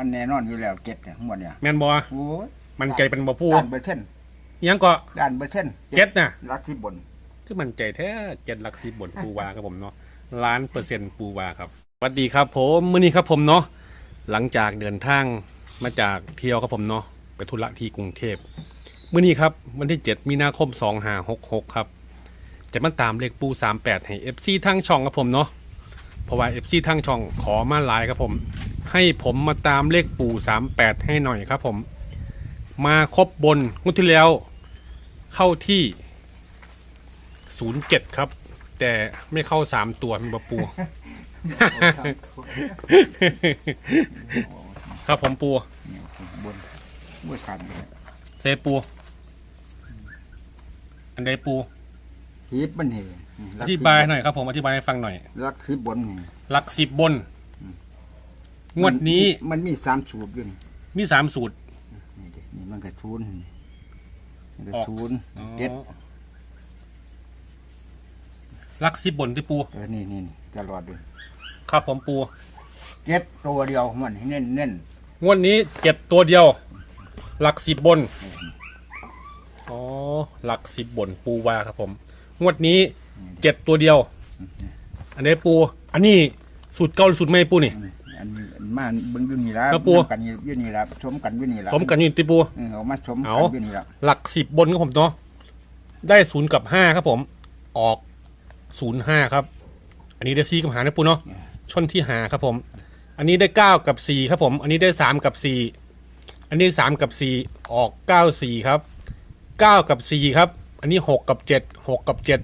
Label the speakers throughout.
Speaker 1: มันแน่นอนอยู่แล้วเก็ดเนี่ยทั้งหมดเนี่ย
Speaker 2: แม่นบ่
Speaker 1: โอ้ย
Speaker 2: มันใจเป็นบ่ปู
Speaker 1: ด้านเปอร์เซ็นต์
Speaker 2: ยังก็
Speaker 1: ด้านเปอร์เซ็นต์
Speaker 2: เจ็ดน่ะ
Speaker 1: รักที่บน
Speaker 2: คือมันใจแท้เจ็ดหลักสิบบนปูวาครับผมเนาะล้านเปอร์เซ็นต์ปูวาครับสวัสดีครับผมมื้อนี้ครับผมเนาะหลังจากเดินทางมาจากเที่ยวครับผมเนาะไปธุระที่กรุงเทพมื้อนี้ครับวันที่ 7 มีนาคม2566ครับ จะมาตามเลขปู38ให้ FC ทางช่องครับผมเนาะ เพราะว่า FC ทางช่องขอมาหลายครับผม ให้ผมมาตามเลขปู38 ให้หน่อยครับผม มาครบบนงวดที่แล้วเข้าที่ศูนย์เจ็ดครับ แต่ไม่เข้าสามตัวมีบะปู ครับผมปู
Speaker 1: เนี่ยบนบนขาดเลย
Speaker 2: เซปู อันใดปู
Speaker 1: ฮีบมันเห
Speaker 2: อธิบายหน่อยครับผมอธิบายให้ฟังหน่อย
Speaker 1: รักที่บนนี่
Speaker 2: หลักสิบบน งวดนี้
Speaker 1: มันมีสามสูตรอยู่นี่
Speaker 2: มีสามสูตร
Speaker 1: นี่ดินี่มันก็ชูนย์นี่มันก็
Speaker 2: ออก
Speaker 1: ชูนย์เจ็ด
Speaker 2: หลักสิบบนที่ปู
Speaker 1: เออนี่นี่นี่ตลอดเลย
Speaker 2: ครับผมปู
Speaker 1: เจ็ดตัวเดียวมันเน้นเน้น
Speaker 2: งวดนี้เก็บตัวเดียว หลักสิบบน อ๋อ หลักสิบบนปูวาครับผม งวดนี้เจ็ดตัวเดียว อันนี้ปู อันนี้สูตรเก่าหรือสูตรใหม่ปูนี่
Speaker 1: อันนี้อันมาเบิ่งอยู่นี่ละ
Speaker 2: แล้วปู่
Speaker 1: นำกันอยู่นี่ละสมกันอยู่นี่ละ
Speaker 2: สมกันอยู่ที่ปู
Speaker 1: เออเอามาสม
Speaker 2: เอา
Speaker 1: กันอยู่นี่ละ
Speaker 2: หลักสิบบนครับผมเนาะได้ศูนย์กับห้าครับผม ออกศูนย์ห้าครับ อันนี้ได้สี่กับหานะปูเนาะชนที่หาครับผม อันนี้ได้เก้ากับสี่ครับผม อันนี้ได้สามกับสี่อันนี้สามกับสี่ออกเก้าสี่ครับเก้ากับสี่ครับ อันนี้หกกับเจ็ดหกกับเจ็ด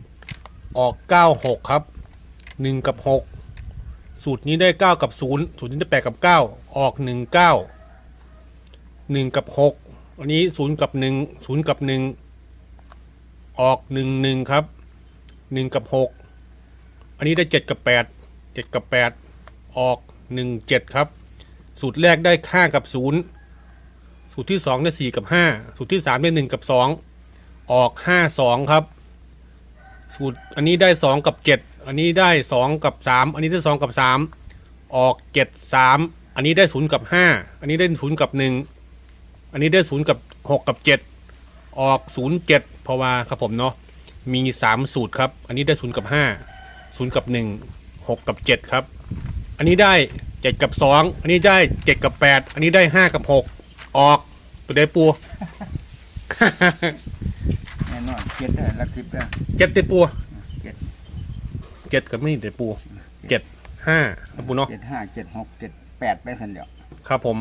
Speaker 2: ออกเก้าหกครับหนึ่งกับหกสูตรนี้ได้เก้ากับศูนย์สูตรนี้ได้แปดกับเก้าออกหนึ่งเก้าหนึ่งกับหกอันนี้ศูนย์กับหนึ่งศูนย์กับหนึ่งออกหนึ่งหนึ่งครับหนึ่งกับหกอันนี้ได้เจ็ดกับแปดเจ็ดกับแปดออกหนึ่งเจ็ดครับ สูตรแรกได้ห้ากับศูนย์สูตรที่สองได้สี่กับห้าสูตรที่สามได้หนึ่งกับสอง ออกห้าสองครับ สูตรอันนี้ได้สองกับเจ็ดอันนี้ได้สองกับสามอันนี้ได้สองกับสามออกเจ็ดสามอันนี้ได้ศูนย์กับห้าอันนี้ได้ศูนย์กับหนึ่งอันนี้ได้ศูนย์กับหกกับเจ็ดออกศูนย์เจ็ดเพราะว่าครับผมเนาะ มีสามสูตรครับ อันนี้ได้ศูนย์กับห้าศูนย์กับหนึ่งหกกับเจ็ดครับ อันนี้ได้เจ็ดกับสองอันนี้ได้เจ็ดกับแปดอันนี้ได้ห้ากับหกออกตัวได้ปู
Speaker 1: เจ็ดเด้อรักทิพย์เด้อ
Speaker 2: เจ็ดได้ปู
Speaker 1: เจ็ด
Speaker 2: เจ็ดกับไม่ได้ปูเจ็ดห้าครับปูเนาะ
Speaker 1: เจ็ดห้าเจ็ดหกเจ็ดแปดไปสันเดียว
Speaker 2: ครับผม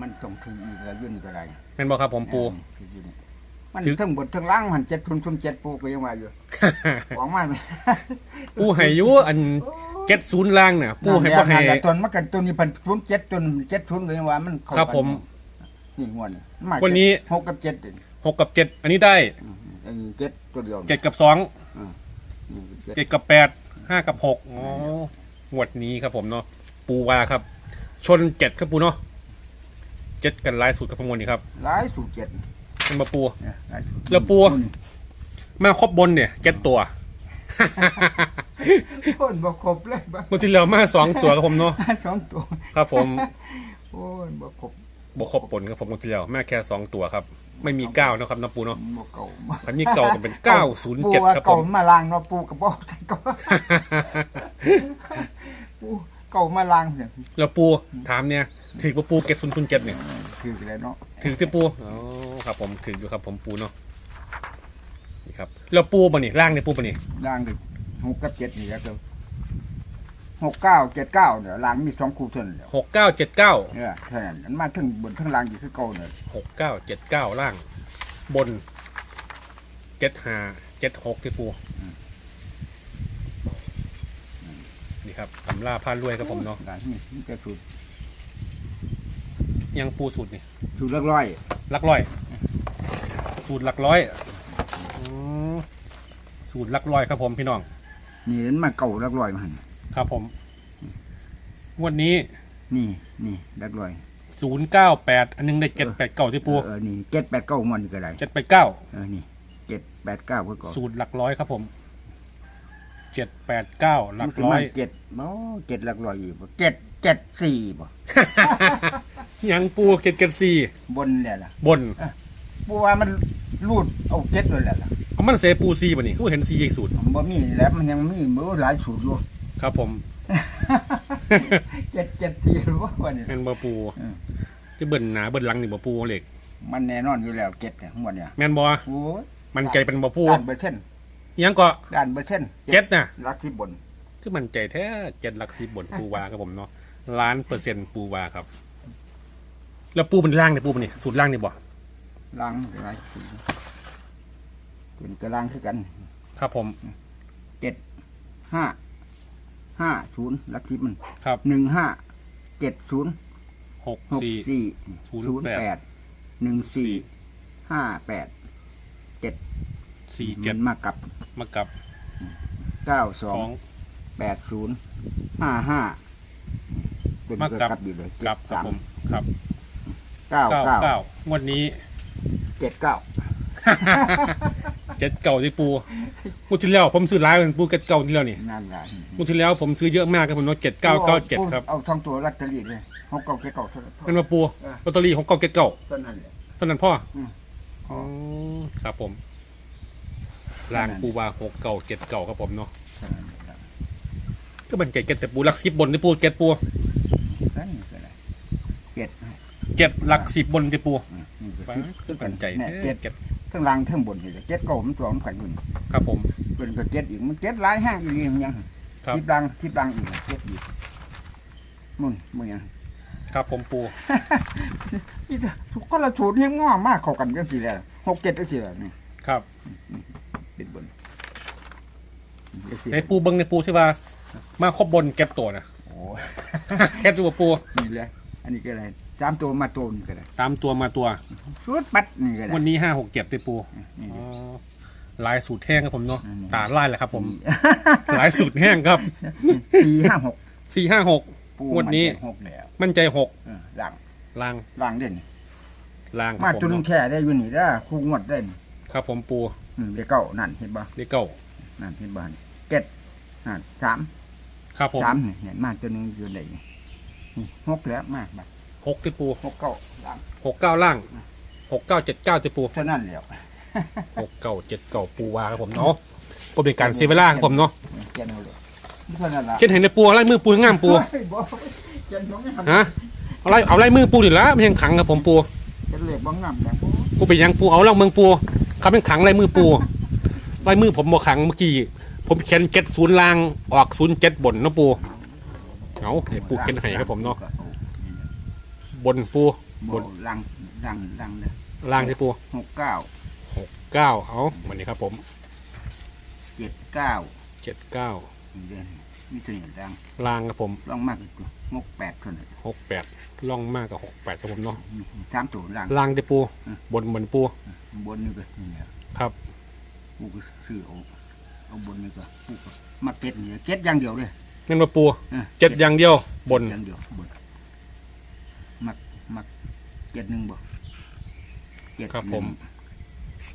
Speaker 1: มันส่งทีอีกแล้วอยุ่นี่ก็ได้
Speaker 2: เป็นบ่ครับผมปู
Speaker 1: ถืออยู่นี่มัน
Speaker 2: ถือ
Speaker 1: ทั้งบททั้งล่างมันเจ็ดทุนทุนเจ็ดปูก็ยังว่าอยู่หวังมาไหม
Speaker 2: ปูให้อยุอันเจ็ดศูนย์ล่างเนี่ยปูให้บ่ให้
Speaker 1: นั่นแหละตนมันกันตัวนี้พันทุนเจ็ดตุนเจ็ดทุนก็ยังว่ามันเข้า
Speaker 2: ครับ
Speaker 1: กัน
Speaker 2: ผม
Speaker 1: นี่งวดนี่มา
Speaker 2: วันนี้
Speaker 1: หกกับเจ็ดเอง
Speaker 2: หกกับเจ็ดอันนี้ได้
Speaker 1: อันนี้เจ็ดตัวเดียว
Speaker 2: เจ็ดกับสอง
Speaker 1: นี่เจ็ด
Speaker 2: เจ็ดกับแปดห้ากับหกอ๋องวดนี้ครับผมเนาะปูว่าครับ ชนเจ็ดครับปูเนาะเจ็ดกันหลายสุดกับพมวลนี่ครับ
Speaker 1: หลายสูตรเจ็ด
Speaker 2: เป็นมาปู
Speaker 1: เนี่ยหายสูตร
Speaker 2: แล้วปู มาครบบนเนี่ยเจ็ดตัว
Speaker 1: คนบ่ครบเลยบ้าง
Speaker 2: เมื่อที่แล้วมาสองตัวครับผมเนาะ
Speaker 1: สองตัว
Speaker 2: ครับผม
Speaker 1: โอ้ยบ่ครบ บ
Speaker 2: วกครบบนครับผมเมื่อที่แล้วแม่แค่สองตัวครับ ไม่มีเก้านะครับนะปูเนาะ
Speaker 1: บ่เก่า
Speaker 2: อันนี้เก่ากันเป็นเก้าศูนย์
Speaker 1: ปู
Speaker 2: เจ็ด
Speaker 1: ว่า
Speaker 2: ครับผ
Speaker 1: เก่าม มาล้างเนาะปูกับบ่ก็ปูเก่ามาล้างเนี่ย
Speaker 2: แล้วปูถามเนี่ยถือว่าปูเก็บศูนย์ศูนย์เจ็ดเนี่ย
Speaker 1: คือแล้วเนาะ
Speaker 2: ถือที่ปูอ๋อครับผมถืออยู่ครับผมปูเนาะนี่ครับแล้วปูปะนี่ร่างเนี่ยปูปะนี่
Speaker 1: ล้างดึกหกกับเจ็ดนี่แหล้วก็ หกเก้าเจ็ดเก้าเนี่ยล้างมีสองคู่เท่านั้นเดียว
Speaker 2: หกเก้าเจ็ดเก้า
Speaker 1: เนี่ยเท่านั้นมันมาทั้งบนทั้งล่างอยู่คือเก่าเนี่ย
Speaker 2: หกเก้าเจ็ดเก้าล่าง บนเจ็ดห้าเจ็ดหกที่ปูนี่ครับตำราพานรวยครับผมเนาะ
Speaker 1: ล้างนี่มันก็สูตร
Speaker 2: ยังปูสูตรนี่
Speaker 1: สูตรละร้อย
Speaker 2: หลักร้อย สูตรหลักร้อยอืมสูตรหลักร้อยครับผมพี่น้อง
Speaker 1: นี่มันมาเก่าละร้อยมาหั่น
Speaker 2: ครับผม งวดนี้
Speaker 1: นี่นี่ละร้อย
Speaker 2: ศูนย์เก้าแปดอันหนึงได้เจ็ดแปดเก้าที่ปู
Speaker 1: เออนี่เจ็ดแปดเก้ามันก็ได้
Speaker 2: เจ็ดแปดเก้า
Speaker 1: เออนี่เจ็ดแปดเก้าก็ก่อน
Speaker 2: สูตรหลักร้อยครับผมเจ็ดแปดเก้าหลักร้อย
Speaker 1: มันสิมาเจ็ดโอ้เจ็ดหลักร้อยอยู่บ่เจ็ดเจ็ดสี่บ่
Speaker 2: ยังปูเจ็ดเจ็ดสี่
Speaker 1: บนเนี่ยล่ะ
Speaker 2: บน
Speaker 1: ปูว่ามันรูดเอาเจ็ดเลยแหละล่ะ
Speaker 2: เอามันเสปูซีป่ะนี่กูเห็นซีอีกสูตร
Speaker 1: ผมบ่มีแล้วมันยังมีมือหลายสูตรอยู่
Speaker 2: ครับผม
Speaker 1: เจ็ดเจ็ดทีรู้ว่าเนี่ย
Speaker 2: แมนบอปู
Speaker 1: อืม
Speaker 2: จะเบิ่นหนาเบิ่นหลังนี่บอปูเหล็ก
Speaker 1: มันแน่นอนอยู่แล้วเจ็ดเนี่ยทั้งหมดเนี่ย
Speaker 2: แมนบอ
Speaker 1: โอ้ย
Speaker 2: มันใจเป็นบอปู
Speaker 1: ด้านเปอร์เซ็นต์
Speaker 2: ยังก็
Speaker 1: ด้านเปอร์เซ็นต์
Speaker 2: เจ็ดน่ะ
Speaker 1: รักที่บน
Speaker 2: คือมันใจแท้เจ็ดหลักสิบบนปูวาครับผมเนาะล้านเปอร์เซ็นต์ปูวาครับ แล้วปูเป็นล่างเนี่ยปูเป็นนี่สูตรล่างนี่บ่
Speaker 1: ล้างหลายสูตรเป็นกระล้างคือกัน
Speaker 2: ครับผม
Speaker 1: ห้า ห้าศูนย์รักที่มัน
Speaker 2: ครับ
Speaker 1: หนึ่งห้าเจ็ดศูนย์
Speaker 2: หก
Speaker 1: หก
Speaker 2: สี่
Speaker 1: สี่
Speaker 2: ศูนย์
Speaker 1: ศูนย์
Speaker 2: แปด
Speaker 1: แปดหนึ่งสี่ห้าแปด
Speaker 2: สี่เจ็ด
Speaker 1: มันมากับ
Speaker 2: มากับ
Speaker 1: เก้าส
Speaker 2: ส
Speaker 1: อ
Speaker 2: องง
Speaker 1: แปดศูนย์ห้าห้าเป็น
Speaker 2: มา
Speaker 1: เกิด
Speaker 2: กับ
Speaker 1: กับอยู่เลย
Speaker 2: กับ
Speaker 1: เจ็ด
Speaker 2: ครับ
Speaker 1: สาม
Speaker 2: ผมครับ
Speaker 1: เก้า
Speaker 2: เก้า
Speaker 1: เก้า
Speaker 2: เก้างวดนี้
Speaker 1: เจ็ดเก้า
Speaker 2: เจ็ดเก่าที่ปูงวดที่แล้วผมซื้อร้ายเป็นปูเจ็ดเก่าที่แล้วนี่
Speaker 1: นั่นแหละ
Speaker 2: งวดที่แล้วผมซื้อเยอะมากครับผมเนาะเจ็ดเก้าเก้าเจ็ดครับ
Speaker 1: เอาทั้งตัวลัตเตอรี่เลยหกเก้าเจ็ดเก้าเท่านั้น
Speaker 2: นั่นมาปู
Speaker 1: เออ
Speaker 2: ลอตเตอรี่ของเก่าเจ็ดเก่า
Speaker 1: เท่านั้นแหละ
Speaker 2: เท่านั้นพ่ออ
Speaker 1: ม
Speaker 2: อ๋อครับผมลางปูวาหกเก่าเจ็ดเก่าครับผมเนาะ
Speaker 1: เท่านั้นแหละ
Speaker 2: ก็มันเจ็ดเจ็ดแต่ปูหลักสิบบนที่ปูเจ็ดปู
Speaker 1: นั่นก็ได้เจ็ด
Speaker 2: เจ็ดหลักสิบบนที่ปู
Speaker 1: อืมนี่ก็
Speaker 2: ฟ้า
Speaker 1: คือ
Speaker 2: ขึ้นกันใจ
Speaker 1: เนี่ย
Speaker 2: เจ็
Speaker 1: เจ็
Speaker 2: ด
Speaker 1: ด ทั้งล่างทั้งบนนี่แหละเจ็ดเก้ามันตัวมันกันอยู่นี่
Speaker 2: ครับผม
Speaker 1: เป็นก็เจ็ดอีกมันเจ็ดหลายห้างอีกนี่มันยัง
Speaker 2: ครับ
Speaker 1: ทิพลังทิพลังอีกเจ็ดอีกมุ่นมึงยัง
Speaker 2: ครับผมปู
Speaker 1: นี่แต่ทุกคนละสูตรเนี่ยง้อมากเข้ากันกันสิแล้วหกเจ็ดก็สิแล้วนี่
Speaker 2: ครับ
Speaker 1: เป็นบน
Speaker 2: ในปูเบิ้งในปูใช่ป่ะมาครบบนเก็บตัวนะ
Speaker 1: โอ้
Speaker 2: เก็บตัวปู
Speaker 1: นี่แหละอันนี้ก็อะไร สามตัวมาตัวนี่ก็ได้
Speaker 2: สามตัวมาตัว
Speaker 1: สูตรปัดนี่ก็ได้
Speaker 2: วันนี้ห้าหกเจ็ดที่ปู
Speaker 1: นี่
Speaker 2: อ๋อลายสูตรแห้งครับผมเนาะ
Speaker 1: อืม
Speaker 2: ตาลายแหละครับ ผมลายสูตรแห้งครับ
Speaker 1: สี่ห้าหก
Speaker 2: สี่ห้าหก
Speaker 1: ปู
Speaker 2: งวดนี้
Speaker 1: มัหกแล้ว
Speaker 2: มั่นใจหก
Speaker 1: เออล่าง
Speaker 2: ลาง
Speaker 1: ล่างเด่น
Speaker 2: ลางค
Speaker 1: มา
Speaker 2: รับผม
Speaker 1: จุน
Speaker 2: เนาะ
Speaker 1: แค่ได้อยู่นี่ได้อคู่งวดได้นี่
Speaker 2: ครับผมปู
Speaker 1: อืมเดี๋ยวเก้านั่นเห็นบ่
Speaker 2: เลขเก้า
Speaker 1: นั่นเห็นบ่นี่เจ็ดนั่นสาม
Speaker 2: ครับผม
Speaker 1: สามนี่เห็นมาตัวหนึงอยู่ไหนนี่นี่หกแล้วมากบัด
Speaker 2: หกที่ปู
Speaker 1: หกเก้าล่าง
Speaker 2: หกเก้าล่างหกเก้าเจ็ดเก้าที่ปู
Speaker 1: เท่านั้นแล้ว
Speaker 2: หกเก้าเจ็ดเก้าปูวาครับผมเนาะก็เป็นการเซเวล่าครับผมเนาะ
Speaker 1: เขียนเอาเลยเท่านั้นละ
Speaker 2: เช่นเห็นในปูไล่มือปูง่ามปู
Speaker 1: เฮ้ยบ่เขียนบ่งาม
Speaker 2: ฮะเอาไล่เอาไล่มือปูนี่ละไม่ใช่ขังครับผมปู
Speaker 1: เขียนเลขบ่งามแดงบ่
Speaker 2: กูเป็นหยังปูเอาเล่าเมืองปูเขาเป็นขังไล่มือปูไล่มือผมบ่ขังเมื่อกี้ผมเขียนเจ็ดศูนย์ล่างออกศูนย์เจ็ดบนเนาะปูเอาเดี๋ยวปูเขียนให้ครับผมเนาะ บนปู
Speaker 1: บ่ลังลังลังเด้อ
Speaker 2: ล่างที่ปู
Speaker 1: หกเก้า
Speaker 2: เก้าเอาวันนี้ครับผม
Speaker 1: เจ็ดเก้า
Speaker 2: เจ็ดเก้า
Speaker 1: นี่เด้อมีตัวอย่างดัง
Speaker 2: ล่างครับผม
Speaker 1: ลองมากกว่าหกแปดเท่านั้น
Speaker 2: หกแปดล่องมากกับหกแปดครับผมเนาะ
Speaker 1: สามตัวล่าง
Speaker 2: ล่างที่ปู
Speaker 1: อืม
Speaker 2: บนบนปู
Speaker 1: บนนี่ก็นี่แหละ
Speaker 2: ครับ
Speaker 1: กูก็ซื้อเอาเอาบนนี่ก็กูก็มาเก็ตนี่เก็ตอย่างเดียวเลย
Speaker 2: นั่นมาปู
Speaker 1: ออ
Speaker 2: เจ็ดอย่างเดียวบน
Speaker 1: อย่างเดียวบนมักมัก เก็ตหนึ่งบ่เก็ต
Speaker 2: ครับ
Speaker 1: ห
Speaker 2: ผ
Speaker 1: นึ่ง
Speaker 2: ม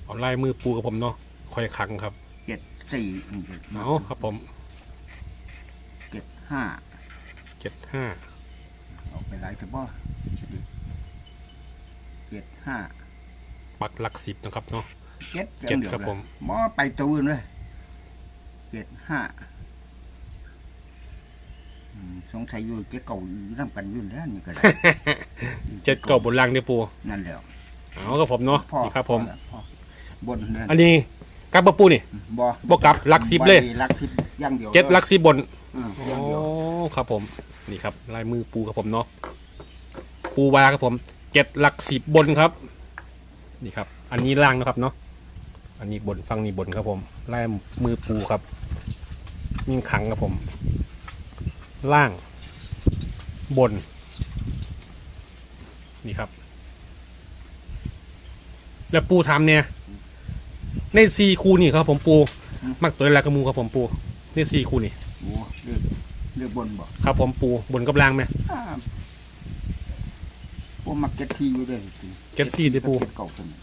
Speaker 2: เอาไล่มือปูกับผมเนาะคอยขังครับ
Speaker 1: เจ็ดสี่นี่ก็
Speaker 2: เอาครับผม
Speaker 1: เจ็ดห้า
Speaker 2: เจ็ดห้า
Speaker 1: ออกไปหลายเฉพาะเจ็ดห้า
Speaker 2: ปักหลักสิบนะครับเนาะ
Speaker 1: เจ็ด
Speaker 2: เจ็ด
Speaker 1: ดียว
Speaker 2: ครับ
Speaker 1: เลย
Speaker 2: ผม
Speaker 1: หมอไปตัวอื่นเลยเจ็ดห้าอืม สงสัยอยู่เจ็ดเก่าอยู่น้ำกันอยุ่นแล้วนี่ก็ได้
Speaker 2: เจ็ดเก้าบนล่างที่ปู
Speaker 1: นั่นแหล้ว
Speaker 2: เอาครับผมเนาะ
Speaker 1: พ่อ
Speaker 2: นี่ครับผม
Speaker 1: พ่อบนนั่น
Speaker 2: อันนี้กลับมาปูนี่
Speaker 1: บ่
Speaker 2: บ่กลับหลักสิบเลย
Speaker 1: บ่ได้หลักสิบอย่างเดียว
Speaker 2: เจ็ดหลักสิบบน
Speaker 1: อืม
Speaker 2: โอ้
Speaker 1: อย่างเดียว
Speaker 2: ครับผม นี่ครับลายมือปูครับผมเนาะปูวาครับผมเจ็ดหลักสิบบนครับ นี่ครับ อันนี้ล่างนะครับเนาะอันนี้บนฟังนี่บนครับผมลายมือปูครับยิ่งขังครับผม ล่าง บน นี่ครับ แล้วปูทำเนี่ย ในซีคูนี่ครับผมปู มักตัวแรกกระมูครับผมปู ในซีคูนี่
Speaker 1: โอ้เลือกเลือกบนบ่
Speaker 2: ครับผมปูบนกับล่างไหม
Speaker 1: อ่าปูมาเก็ตทีอยู่ด้วยจริง
Speaker 2: เก็ตสี่ดิปู
Speaker 1: เก็ตเก่าคนนี้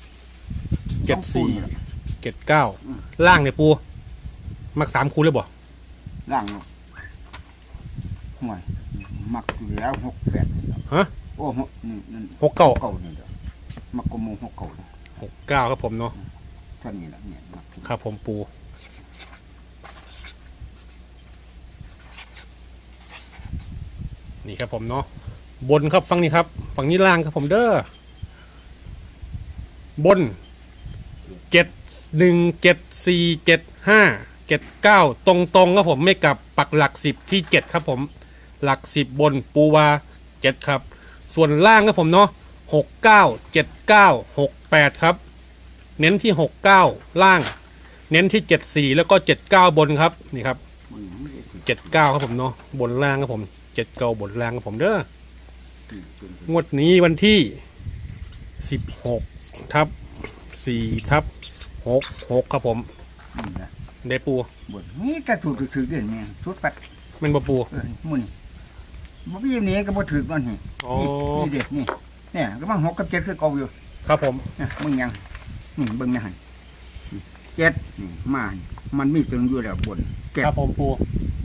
Speaker 2: เจ็ดสี่
Speaker 1: ต้องปูนี่ล่ะ
Speaker 2: เจ็ดเก้า
Speaker 1: อืม
Speaker 2: ล่างเนี่ยปู มักสามคูเลยบ่
Speaker 1: ล่างเนาะ ห่วยมักอยู่แล้วหกแปด
Speaker 2: ฮะ
Speaker 1: หโอ้หกนี่นั่น
Speaker 2: หกเก้า
Speaker 1: เก้านี่เด้อมักกะมูหกเก้า
Speaker 2: หกเก้าครับผมเนาะ
Speaker 1: เท่านี้แหละเนี่ยมัก
Speaker 2: ครับผมปูนี่ครับผมเนาะบนครับฝั่งนี้ครับ ฝั่งนี้ล่างครับผมเด้อบนเจ็ดหนึ่งเจ็ดสี่เจ็ดห้าเจ็ดเก้าตรงตรงๆครับผมไม่กลับปักหลักสิบที่เจ็ดครับผม หลักสิบบนปูวาเจ็ดครับ ส่วนล่างครับผมเนาะหกเก้าเจ็ดเก้าหกแปดครับ เน้นที่หกเก้าล่าง เน้นที่เจ็ดสี่แล้วก็เจ็ดเก้าบนครับนี่ครับ
Speaker 1: มึงไม่ได้สิ
Speaker 2: เจ็ดเก้าครับผมเนาะบนล่างครับผมเจ็ดเก้าบนล่างครับผมเด้องวดนี้วันที่สิบหกทับสี่ทับหกหกครับผม
Speaker 1: นี่นะ
Speaker 2: ได้ปู
Speaker 1: บนนี่กระถูกถือเด่นเนี่ยชุดปัด
Speaker 2: แมันบปู
Speaker 1: เออมุน บ่มีหนี้ก็บ่ถือมันนี่
Speaker 2: อ๋อ
Speaker 1: นี่นี่เด็ดนี่เนี่ยก็มันหกกับเจ็ดคือเก่าอยู่
Speaker 2: ครับผม
Speaker 1: นะมึงยังนี่เบิ่งนะหั่นนี่เจ็ดนี่มานี่มันมีตัวอยู่แล้วบนเจ็ด
Speaker 2: ครับผมปู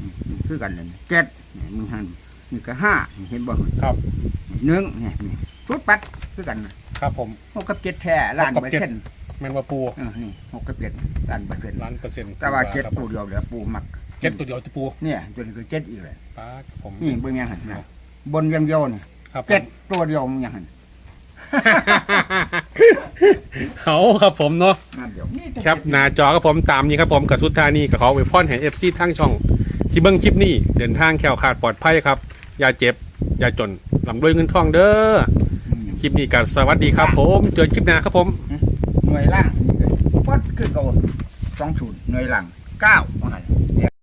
Speaker 1: นี่นี่คือกันเลยเจ็ดนี่มึงหันนี่ก็ห้านี่เห็นบ่หั่น
Speaker 2: ครับ
Speaker 1: นี่หนึ่งนี่นี่ชุดปัดคือกันนะครับ
Speaker 2: ผม
Speaker 1: หกกับเจ็ดแท้ล้าน
Speaker 2: หกกับ
Speaker 1: เปอร์
Speaker 2: เจ็ด
Speaker 1: เซ็นต์
Speaker 2: แมันบปู
Speaker 1: เออนี่หกกับเจ็ดล้านเปอร์เซ็นต์
Speaker 2: ล้านเปอร์เซ็นต์
Speaker 1: แต่ว่าเจ็ด
Speaker 2: ครับ
Speaker 1: ปูเดียวเหลือปูมัก
Speaker 2: เจ็ดตัวเดียวที่ปู
Speaker 1: เนี่ยจนคือเจ็ดอีกเลย
Speaker 2: ป้าครับผม
Speaker 1: นี่เบิ่งยังหันนะบนอยังเดียวนี่
Speaker 2: ครับผม
Speaker 1: เจ็ดตัวเดียวมึงยังหัน
Speaker 2: เอาครับผมเนาะ
Speaker 1: นั่นเดียวนี่แต่
Speaker 2: ครับ
Speaker 1: เจ็ด
Speaker 2: หน้าจอครับผมตามนี้ครับผมกับสุดท้ายนี้ก็ขอไว้พรให้เอฟซีทั้งช่อง ที่เบิ้งคลิปนี้เดินทางแคล้วขาดปลอดภัยครับ อย่าเจ็บ อย่าจนลำด้วยเงินทองเด้อ
Speaker 1: อืม
Speaker 2: คลิปนี้ก็สวัสดีครับ ผมเจอคลิปหน้าครับผม
Speaker 1: หน่วยล่างนี่ก็ปัดคือเก่าสองศูนย์หน่วยล่างเก้าว่าหัน